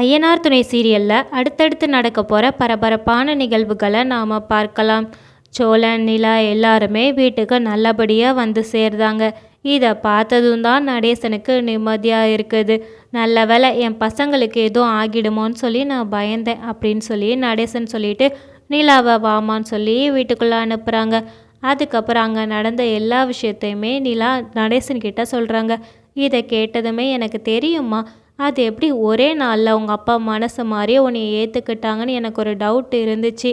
ஐயனார் துணை சீரியலில் அடுத்தடுத்து நடக்க போகிற பரபரப்பான நிகழ்வுகளை நாம் பார்க்கலாம். சோழன் நிலா எல்லாருமே வீட்டுக்கு நல்லபடியாக வந்து சேர்ந்தாங்க. இதை பார்த்ததும் தான் நடேசனுக்கு நிம்மதியாக இருக்குது. நல்ல வேலை என் பசங்களுக்கு எதுவும் ஆகிடுமோன்னு சொல்லி நான் பயந்தேன் அப்படின்னு சொல்லி நடேசன் சொல்லிட்டு நிலாவை வாமான்னு சொல்லி வீட்டுக்குள்ளே அனுப்புகிறாங்க அதுக்கப்புறம் அங்கே நடந்த எல்லா விஷயத்தையுமே நிலா நடேசன் கிட்ட சொல்கிறாங்க இதை கேட்டதுமே எனக்கு தெரியுமா அது எப்படி ஒரே நாளில் உங்கள் அப்பா மனசு மாதிரியே உன்னை ஏற்றுக்கிட்டாங்கன்னு எனக்கு ஒரு டவுட் இருந்துச்சு.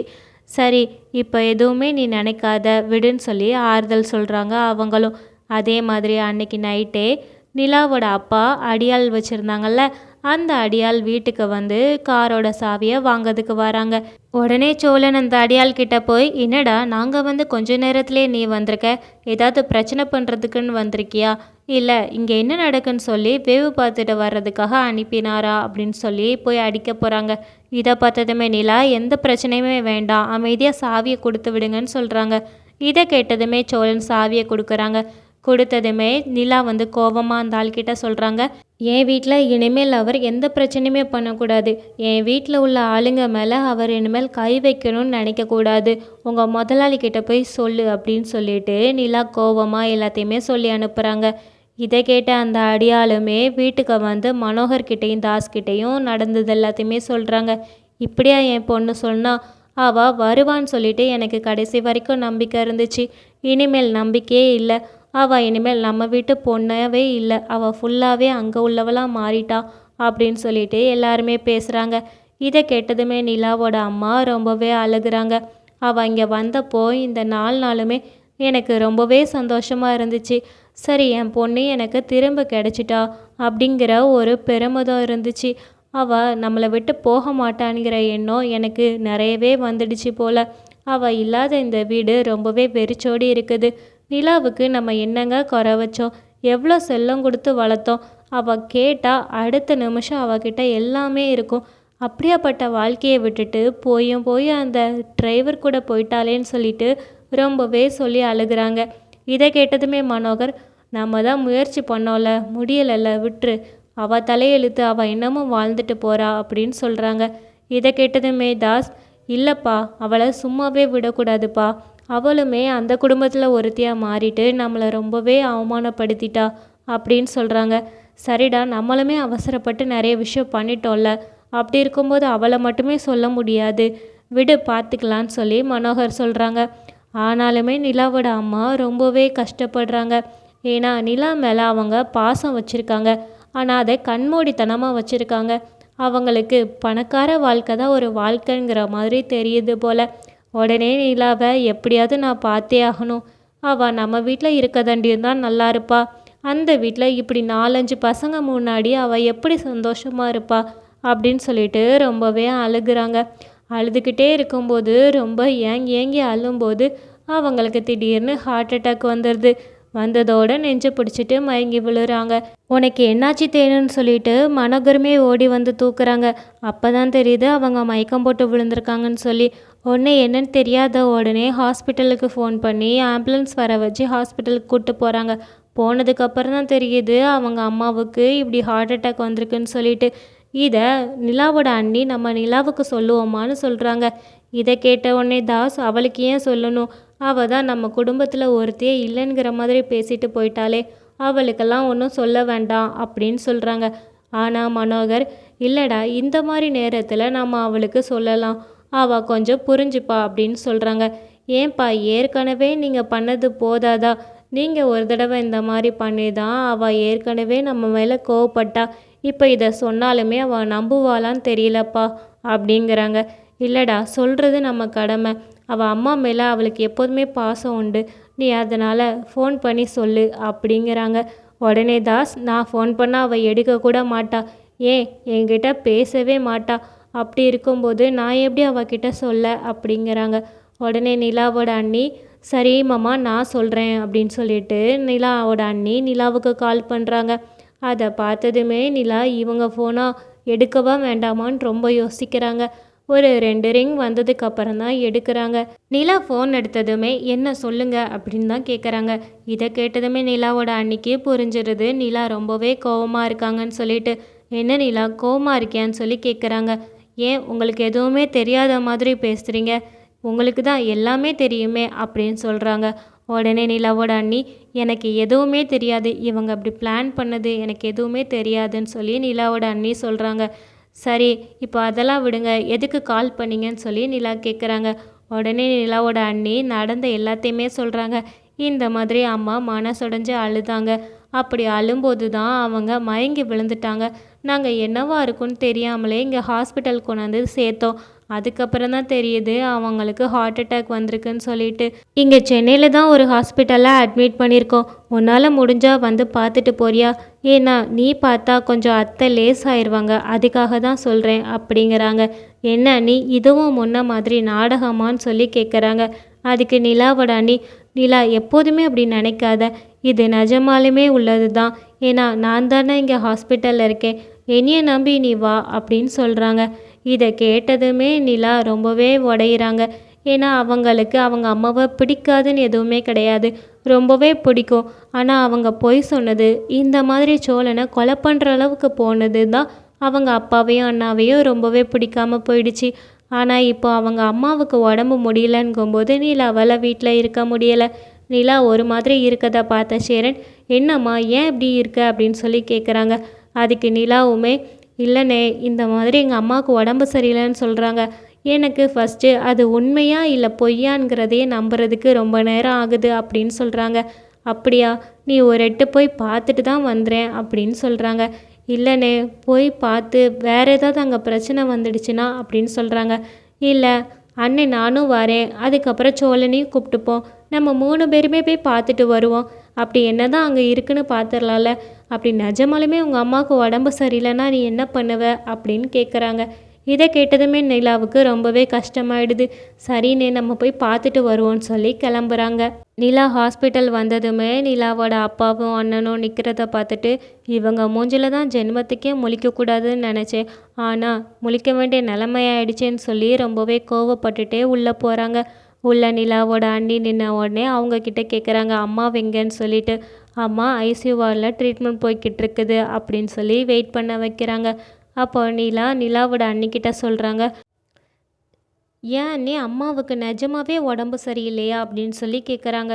சரி இப்போ எதுவுமே நீ நினைக்காத விடுன்னு சொல்லி ஆறுதல் சொல்கிறாங்க அவங்களும். அதே மாதிரி அன்னைக்கு நைட்டே நிலாவோட அப்பா அடியால் வச்சுருந்தாங்கல்ல அந்த அடியால் வீட்டுக்கு வந்து காரோட சாவியை வாங்கிறதுக்கு வராங்க. உடனே சோழன் அந்த அடியாள் கிட்ட போய் என்னடா நாங்கள் வந்து கொஞ்ச நேரத்துலேயே நீ வந்திருக்க? ஏதாவது பிரச்சனை பண்ணுறதுக்குன்னு வந்திருக்கியா? இல்லை இங்கே என்ன நடக்குன்னு சொல்லி வேவு பார்த்துட்டு வர்றதுக்காக அனுப்பினாரா? அப்படின்னு சொல்லி போய் அடிக்க போகிறாங்க இதை பார்த்ததுமே நிலா எந்த பிரச்சனையுமே வேண்டாம். அமைதியாக சாவியை கொடுத்து விடுங்கன்னு சொல்கிறாங்க இதை கேட்டதுமே சோழன் சாவியை கொடுக்குறாங்க. கொடுத்ததுமே நிலா வந்து கோபமாக அந்த ஆள்கிட்ட சொல்கிறாங்க என் வீட்டில் இனிமேல் அவர் எந்த பிரச்சனையுமே பண்ணக்கூடாது. என் வீட்டில் உள்ள ஆளுங்க மேலே அவர் இனிமேல் கை வைக்கணும்னு நினைக்கக்கூடாது. உங்கள் முதலாளி கிட்ட போய் சொல்லு அப்படின்னு சொல்லிட்டு நிலா கோபமாக எல்லாத்தையுமே சொல்லி அனுப்புகிறாங்க இதை கேட்ட அந்த அடியாளுமே வீட்டுக்கு வந்து மனோகர்கிட்டையும் தாஸ்கிட்டையும் நடந்தது எல்லாத்தையுமே சொல்கிறாங்க இப்படியா என் பொண்ணு சொன்னால் அவள் வருவான்னு சொல்லிட்டு எனக்கு கடைசி வரைக்கும் நம்பிக்கை இருந்துச்சு. இனிமேல் நம்பிக்கையே இல்லை. அவள் இனிமேல் நம்ம வீட்டு பொண்ணவே இல்லை. அவள் ஃபுல்லாகவே அங்கே உள்ளவளாக மாறிட்டா அப்படின்னு சொல்லிட்டு எல்லாருமே பேசுகிறாங்க இதை கேட்டதுமே நிலாவோட அம்மா ரொம்பவே அழுகுறாங்க. அவள் இங்கே வந்தப்போ இந்த நாலு நாளுமே எனக்கு ரொம்பவே சந்தோஷமாக இருந்துச்சு. சரி என் பொண்ணு எனக்கு திரும்ப கிடச்சிட்டா அப்படிங்கிற ஒரு பெருமிதம் இருந்துச்சு. அவள் நம்மளை விட்டு போக மாட்டான்ங்கிற எண்ணம் எனக்கு நிறையவே வந்துடுச்சு போல். அவள் இல்லாத இந்த வீடு ரொம்பவே வெறிச்சோடி இருக்குது. நிலாவுக்கு நம்ம என்னங்க குறை வச்சோம்? எவ்வளோ செல்லம் கொடுத்து வளர்த்தோம்? அவள் கேட்டால் அடுத்த நிமிஷம் அவகிட்ட எல்லாமே இருக்கும். அப்படியாப்பட்ட வாழ்க்கையை விட்டுட்டு போயும் போய் அந்த டிரைவர் கூட போயிட்டாலேன்னு சொல்லிட்டு ரொம்பவே சொல்லி அழுகிறாங்க. இதை கேட்டதுமே மனோகர் நம்ம தான் முயற்சி பண்ணோம்ல முடியலைல்ல விட்டுரு. அவள் தலையெழுத்து அவள் இன்னமும் வாழ்ந்துட்டு போகிறா அப்படின்னு சொல்கிறாங்க இதை கேட்டதுமே தாஸ் இல்லைப்பா அவளை சும்மாவே விடக்கூடாதுப்பா. அவளுமே அந்த குடும்பத்தில் ஒருத்தியாக மாறிட்டு நம்மளை ரொம்பவே அவமானப்படுத்திட்டா அப்படின்னு சொல்கிறாங்க சரிடா நம்மளுமே அவசரப்பட்டு நிறைய விஷயம் பண்ணிட்டோம்ல. அப்படி இருக்கும்போது அவளை மட்டுமே சொல்ல முடியாது. விடு பார்த்துக்கலான்னு சொல்லி மனோகர் சொல்கிறாங்க ஆனாலுமே நிலாவோட அம்மா ரொம்பவே கஷ்டப்படுறாங்க. ஏன்னா நிலா மேலே அவங்க பாசம் வச்சுருக்காங்க. ஆனால் அதை கண்மூடித்தனமாக வச்சுருக்காங்க. அவங்களுக்கு பணக்கார வாழ்க்கை தான் ஒரு வாழ்க்கைங்கிற மாதிரி தெரியுது போல். உடனே நிலாவை எப்படியாவது நான் பார்த்தே ஆகணும். அவள் நம்ம வீட்டில் இருக்கதண்டியும் தான் நல்லா இருப்பா. அந்த வீட்டில் இப்படி நாலஞ்சு பசங்க முன்னாடி அவள் எப்படி சந்தோஷமாக இருப்பா? அப்படின்னு சொல்லிட்டு ரொம்பவே அழுகுறாங்க. அழுதுகிட்டே இருக்கும்போது ரொம்ப ஏங்கி ஏங்கி அழும்போது அவங்களுக்கு திடீர்னு ஹார்ட் அட்டாக் வந்துடுது வந்ததோட நெஞ்சு பிடிச்சிட்டு மயங்கி விழுறாங்க. உனக்கு என்னாச்சு தேனுன்னு சொல்லிட்டு மனோகருமே ஓடி வந்து தூக்குறாங்க. அப்போ தான் தெரியுது அவங்க மயக்கம் போட்டு விழுந்திருக்காங்கன்னு சொல்லி. உடனே என்னன்னு தெரியாத உடனே ஹாஸ்பிட்டலுக்கு ஃபோன் பண்ணி ஆம்புலன்ஸ் வர வச்சு ஹாஸ்பிட்டலுக்கு கூப்பிட்டு போகிறாங்க போனதுக்கப்புறம் தான் தெரியுது அவங்க அம்மாவுக்கு இப்படி ஹார்ட் அட்டாக் வந்திருக்குன்னு சொல்லிட்டு. இதை நிலாவோட அண்ணி நம்ம நிலாவுக்கு சொல்லுவோமான்னு சொல்கிறாங்க இதை கேட்ட உடனே தாஸ் அவளுக்கு ஏன் சொல்லணும்? அவள் தான் நம்ம குடும்பத்தில் ஒருத்தையே இல்லைங்கிற மாதிரி பேசிட்டு போயிட்டாலே அவளுக்கெல்லாம் ஒன்றும் சொல்ல வேண்டாம் அப்படின்னு சொல்கிறாங்க ஆனால் மனோகர் இல்லைடா இந்த மாதிரி நேரத்தில் நம்ம அவளுக்கு சொல்லலாம். அவள் கொஞ்சம் புரிஞ்சுப்பா அப்படின்னு சொல்கிறாங்க ஏன்பா ஏற்கனவே நீங்கள் பண்ணது போதாதா? நீங்கள் ஒரு தடவை இந்த மாதிரி பண்ணி தான் அவள் ஏற்கனவே நம்ம மேலே கோவப்பட்டா. இப்போ இதை சொன்னாலுமே அவள் நம்புவாளான்னு தெரியலப்பா அப்படிங்கிறாங்க. இல்லைடா சொல்கிறது நம்ம கடமை. அவள் அம்மா மேலே அவளுக்கு எப்போதுமே பாசம் உண்டு. நீ அதனால் ஃபோன் பண்ணி சொல்லு அப்படிங்கிறாங்க. உடனே தாஸ் நான் ஃபோன் பண்ணால் அவள் எடுக்கக்கூட மாட்டா. ஏன் என்கிட்ட பேசவே மாட்டா. அப்படி இருக்கும்போது நான் எப்படி அவகிட்ட சொல்ல அப்படிங்கிறாங்க. உடனே நிலாவோட அண்ணி சரி மாமா நான் சொல்கிறேன் அப்படின்னு சொல்லிட்டு நிலாவோட அண்ணி நிலாவுக்கு கால் பண்ணுறாங்க அதை பார்த்ததுமே நிலா இவங்க ஃபோனாக எடுக்கவா வேண்டாமான்னு ரொம்ப யோசிக்கிறாங்க. ஒரு ரெண்டு ரிங் வந்ததுக்கு அப்புறம் தான் எடுக்கிறாங்க. நிலா ஃபோன் எடுத்ததுமே என்ன சொல்லுங்க? அப்படின்னு தான் கேட்குறாங்க இதை கேட்டதுமே நிலாவோட அன்னைக்கு புரிஞ்சிருது. நிலா ரொம்பவே கோவமாக இருக்காங்கன்னு சொல்லிட்டு என்ன நிலா கோவமாக இருக்கியான்னு சொல்லி கேட்குறாங்க ஏன் உங்களுக்கு எதுவுமே தெரியாத மாதிரி பேசுகிறீங்க உங்களுக்கு தான் எல்லாமே தெரியுமே அப்படின்னு சொல்கிறாங்க உடனே நிலாவோட அண்ணி எனக்கு எதுவுமே தெரியாது. இவங்க அப்படி பிளான் பண்ணது எனக்கு எதுவுமே தெரியாதுன்னு சொல்லி நிலாவோட அண்ணி சொல்கிறாங்க சரி இப்போ அதெல்லாம் விடுங்க. எதுக்கு கால் பண்ணீங்கன்னு சொல்லி நிலா கேட்குறாங்க உடனே நிலாவோட அண்ணி நடந்த எல்லாத்தையுமே சொல்கிறாங்க இந்த மாதிரி அம்மா மனசுடைஞ்சு அழுதாங்க. அப்படி அழும்போது தான் அவங்க மயங்கி விழுந்துட்டாங்க. நாங்கள் என்னவா இருக்குன்னு தெரியாமலே இங்கே ஹாஸ்பிட்டல் கொண்டாந்து சேர்த்தோம். அதுக்கப்புறம் தான் தெரியுது அவங்களுக்கு ஹார்ட் அட்டாக் வந்திருக்குன்னு சொல்லிட்டு. இங்கே சென்னையில் தான் ஒரு ஹாஸ்பிட்டலில் அட்மிட் பண்ணியிருக்கோம். உன்னால் முடிஞ்சால் வந்து பார்த்துட்டு போறியா? ஏன்னா நீ பார்த்தா கொஞ்சம் அத்தை லேஸ் ஆயிடுவாங்க அதுக்காக தான் சொல்கிறேன் அப்படிங்கிறாங்க. என்ன நீ இதுவும் முன்ன மாதிரி நாடகமான்னு சொல்லி கேட்குறாங்க அதுக்கு நிலாவோட அண்ணி நிலா எப்போதுமே அப்படி நினைக்காத. இது நிஜமாலுமே உள்ளது தான் ஏன்னா நான் தானே இங்கே ஹாஸ்பிட்டலில் இருக்கேன். என்னைய நம்பி நீ வா அப்படின்னு சொல்கிறாங்க இதை கேட்டதுமே நிலா ரொம்பவே உடையிறாங்க. ஏன்னா அவங்களுக்கு அவங்க அம்மாவை பிடிக்காதுன்னு எதுவுமே கிடையாது. ரொம்பவே பிடிக்கும். ஆனால் அவங்க பொய் சொன்னது இந்த மாதிரி சோழனை கொலை பண்ணுற அளவுக்கு போனது தான் அவங்க அப்பாவையும் அண்ணாவையும் ரொம்பவே பிடிக்காம போயிடுச்சு. ஆனால் இப்போ அவங்க அம்மாவுக்கு உடம்பு முடியலங்கும்போது நிலாவால் வீட்டில் இருக்க முடியலை. நிலா ஒரு மாதிரி இருக்கதை பார்த்த சேரன் என்னம்மா ஏன் இப்படி இருக்க? அப்படின்னு சொல்லி கேட்குறாங்க அதுக்கு நிலாவுமே இல்லைண்ணே இந்த மாதிரி எங்கள் அம்மாவுக்கு உடம்பு சரியில்லைன்னு சொல்கிறாங்க எனக்கு ஃபஸ்ட்டு அது உண்மையா இல்லை பொய்யாங்கிறதையே நம்புறதுக்கு ரொம்ப நேரம் ஆகுது அப்படின்னு சொல்கிறாங்க அப்படியா? நீ ஒரு எட்டு போய் பார்த்துட்டு தான் வந்துறேன் அப்படின்னு சொல்கிறாங்க இல்லைண்ணே போய் பார்த்து வேறு ஏதாவது அங்கே பிரச்சனை வந்துடுச்சுன்னா? அப்படின்னு சொல்கிறாங்க இல்லை அண்ணே நானும் வரேன். அதுக்கப்புறம் சோழனையும் கூப்பிட்டுப்போம். நம்ம மூணு பேருமே போய் பார்த்துட்டு வருவோம். அப்படி என்ன தான் அங்கே இருக்குன்னு பார்த்துடலாம்ல. அப்படி நிஜமாலுமே உங்கள் அம்மாவுக்கு உடம்பு சரியில்லைன்னா நீ என்ன பண்ணுவ? அப்படின்னு கேட்குறாங்க இதை கேட்டதுமே நிலாவுக்கு ரொம்பவே கஷ்டமாயிடுது. சரின்னு நம்ம போய் பார்த்துட்டு வருவோம்னு சொல்லி கிளம்புறாங்க. நிலா ஹாஸ்பிட்டல் வந்ததுமே நிலாவோட அப்பாவும் அண்ணனும் நிற்கிறத பார்த்துட்டு இவங்க மூஞ்சில தான் ஜென்மத்துக்கே முழிக்கக்கூடாதுன்னு நினச்சேன். ஆனால் முழிக்க வேண்டிய நிலைமையாயிடுச்சேன்னு சொல்லி ரொம்பவே கோவப்பட்டுட்டே உள்ளே போகிறாங்க உள்ள நிலாவோட அண்ணி நின்ன உடனே அவங்கக்கிட்ட கேட்குறாங்க அம்மா வெங்கன்னு சொல்லிட்டு அம்மா ஐசியூ வார்டில் ட்ரீட்மெண்ட் போய்கிட்டு இருக்குது அப்படின்னு சொல்லி வெயிட் பண்ண வைக்கிறாங்க. அப்போ நிலா நிலாவோட அண்ணிக்கிட்ட சொல்கிறாங்க ஏன் அண்ணி அம்மாவுக்கு நிஜமாவே உடம்பு சரியில்லையா? அப்படின்னு சொல்லி கேட்குறாங்க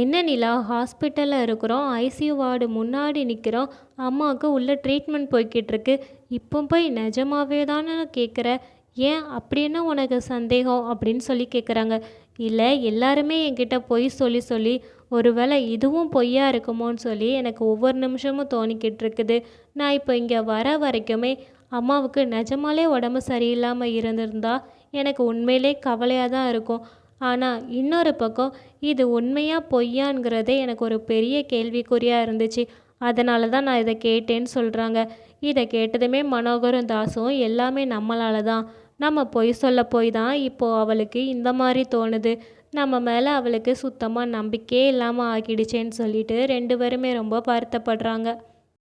என்ன நிலா ஹாஸ்பிட்டலில் இருக்கிறோம் ஐசியூ வார்டு முன்னாடி நிற்கிறோம் அம்மாவுக்கு உள்ள ட்ரீட்மெண்ட் போய்கிட்டுருக்கு இப்போ போய் நிஜமாவே தானே கேட்குற ஏன் அப்படின்னா உனக்கு சந்தேகம்? அப்படின்னு சொல்லி கேட்குறாங்க இல்லை எல்லாருமே என்கிட்ட பொய் சொல்லி சொல்லி ஒருவேளை இதுவும் பொய்யா இருக்குமோன்னு சொல்லி எனக்கு ஒவ்வொரு நிமிஷமும் தோணிக்கிட்டு இருக்குது நான் இப்போ இங்கே வர வரைக்குமே அம்மாவுக்கு நிஜமாலே உடம்பு சரியில்லாமல் இருந்திருந்தா எனக்கு உண்மையிலே கவலையாக தான் இருக்கும். ஆனால் இன்னொரு பக்கம் இது உண்மையாக பொய்யாங்கிறதே எனக்கு ஒரு பெரிய கேள்விக்குறியாக இருந்துச்சு. அதனால தான் நான் இதை கேட்டேன்னு சொல்கிறாங்க இதை கேட்டதுமே மனோகரும் தாசும் எல்லாமே நம்மளால தான். நம்ம பொய் சொல்ல போய் தான் இப்போது அவளுக்கு இந்த மாதிரி தோணுது. நம்ம மேலே அவளுக்கு சுத்தமாக நம்பிக்கையே இல்லாமல் ஆக்கிடுச்சேன்னு சொல்லிட்டு ரெண்டு பேருமே ரொம்ப வருத்தப்படுறாங்க.